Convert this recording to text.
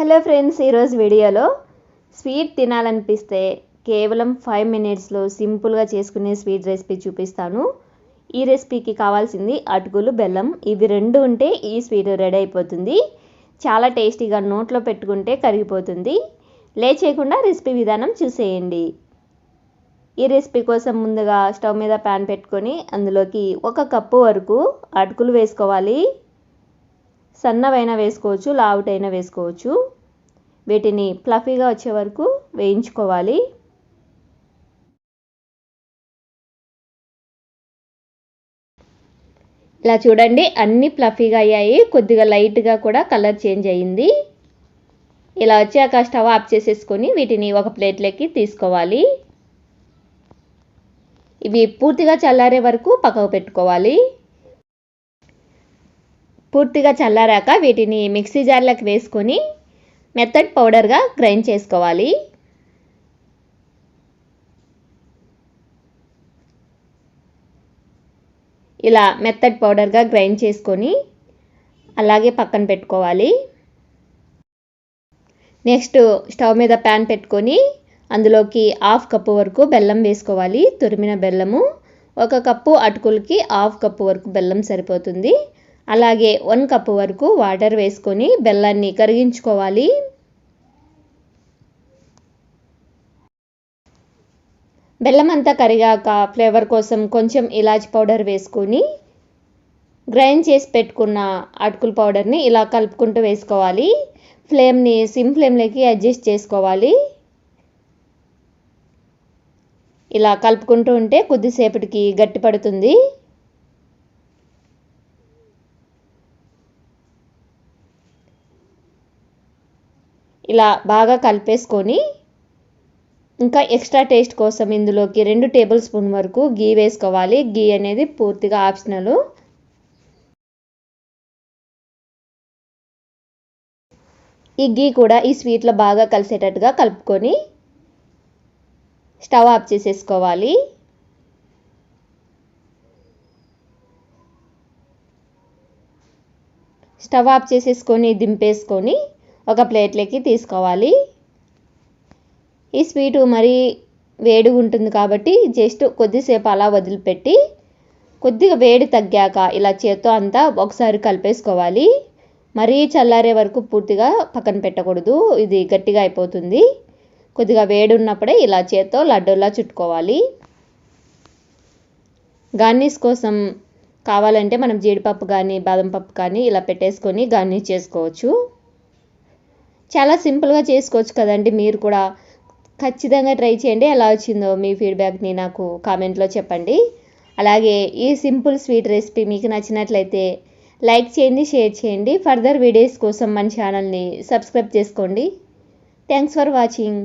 Hello friends ఈరోజు వీడియోలో sweet తినాలనిపిస్తే కేవలం ఫైవ్ మినిట్స్లో సింపుల్గా చేసుకునే స్వీట్ రెసిపీ చూపిస్తాను. ఈ రెసిపీకి కావాల్సింది అటుకులు బెల్లం. ఇవి రెండు ఉంటే ఈ స్వీట్ రెడీ అయిపోతుంది. చాలా టేస్టీగా నోట్లో పెట్టుకుంటే కరిగిపోతుంది. లేచేయకుండా రెసిపీ విధానం చూసేయండి. ఈ రెసిపీ కోసం ముందుగా స్టవ్ మీద ప్యాన్ పెట్టుకొని అందులోకి ఒక కప్పు వరకు అటుకులు వేసుకోవాలి. సన్నవైన వేసుకోవచ్చు లావుటైన వేసుకోవచ్చు. వీటిని ఫ్లఫీగా వచ్చే వరకు వేయించుకోవాలి. ఇలా చూడండి అన్ని ఫ్లఫీగా అయ్యాయి. కొద్దిగా లైట్గా కూడా కలర్ చేంజ్ అయ్యింది ఇలా వచ్చాక స్టవ్ ఆఫ్ చేసేసుకొని వీటిని ఒక ప్లేట్లోకి తీసుకోవాలి. ఇవి పూర్తిగా చల్లారే వరకు పక్కకు పెట్టుకోవాలి. పూర్తిగా చల్లారాక వీటిని మిక్సీ జార్లకు వేసుకొని మెత్తడ్ పౌడర్గా గ్రైండ్ చేసుకోవాలి. ఇలా మెత్తడ్ పౌడర్గా గ్రైండ్ చేసుకొని అలాగే పక్కన పెట్టుకోవాలి. నెక్స్ట్ స్టవ్ మీద ప్యాన్ పెట్టుకొని అందులోకి హాఫ్ కప్పు వరకు బెల్లం వేసుకోవాలి. తురిమిన బెల్లము ఒక కప్పు అటుకులకి హాఫ్ కప్పు వరకు బెల్లం సరిపోతుంది. అలాగే వన్ కప్ వరకు వాటర్ వేసుకొని బెల్లాన్ని కరిగించుకోవాలి. బెల్లం అంతా కరిగాక ఫ్లేవర్ కోసం కొంచెం ఇలాచి పౌడర్ వేసుకొని గ్రైండ్ చేసి పెట్టుకున్న అటుకుల పౌడర్ని ఇలా కలుపుకుంటూ వేసుకోవాలి. ఫ్లేమ్ని సిమ్ ఫ్లేమ్లోకి అడ్జస్ట్ చేసుకోవాలి. ఇలా కలుపుకుంటూ ఉంటే కొద్దిసేపటికి గట్టి పడుతుంది. ఇలా బాగా కలిపేసుకొని ఇంకా ఎక్స్ట్రా టేస్ట్ కోసం ఇందులోకి రెండు టేబుల్ స్పూన్ వరకు గీ వేసుకోవాలి. గీ అనేది పూర్తిగా ఆప్షనల్. ఈ గీ కూడా ఈ స్వీట్లో బాగా కలిసేటట్టుగా కలుపుకొని స్టవ్ ఆఫ్ చేసేసుకోవాలి. స్టవ్ ఆఫ్ చేసేసుకొని దింపేసుకొని ఒక ప్లేట్లోకి తీసుకోవాలి. ఈ స్వీటు మరీ వేడిగా ఉంటుంది కాబట్టి జస్ట్ కొద్దిసేపు అలా వదిలిపెట్టి కొద్దిగా వేడి తగ్గాక ఇలా చేత్తో అంతా ఒకసారి కలిపేసుకోవాలి. మరీ చల్లారే వరకు పూర్తిగా పక్కన పెట్టకూడదు. ఇది గట్టిగా అయిపోతుంది. కొద్దిగా వేడి ఉన్నప్పుడే ఇలా చేత్తో లడ్డూలా చుట్టుకోవాలి. గార్నిష్ కోసం కావాలంటే మనం జీడిపప్పు కానీ బాదం పప్పు కానీ ఇలా పెట్టేసుకొని గార్నిష్ చేసుకోవచ్చు. చాలా సింపుల్గా చేసుకోవచ్చు కదండి మీరు కూడా. ఖచ్చితంగా ట్రై చేయండి. ఎలా వచ్చిందో మీ ఫీడ్బ్యాక్ని నాకు కామెంట్లో చెప్పండి. అలాగే ఈ సింపుల్ స్వీట్ రెసిపీ మీకు నచ్చినట్లయితే లైక్ చేయండి షేర్ చేయండి. ఫర్దర్ వీడియోస్ కోసం మన ఛానల్ని సబ్స్క్రైబ్ చేసుకోండి. Thanks for watching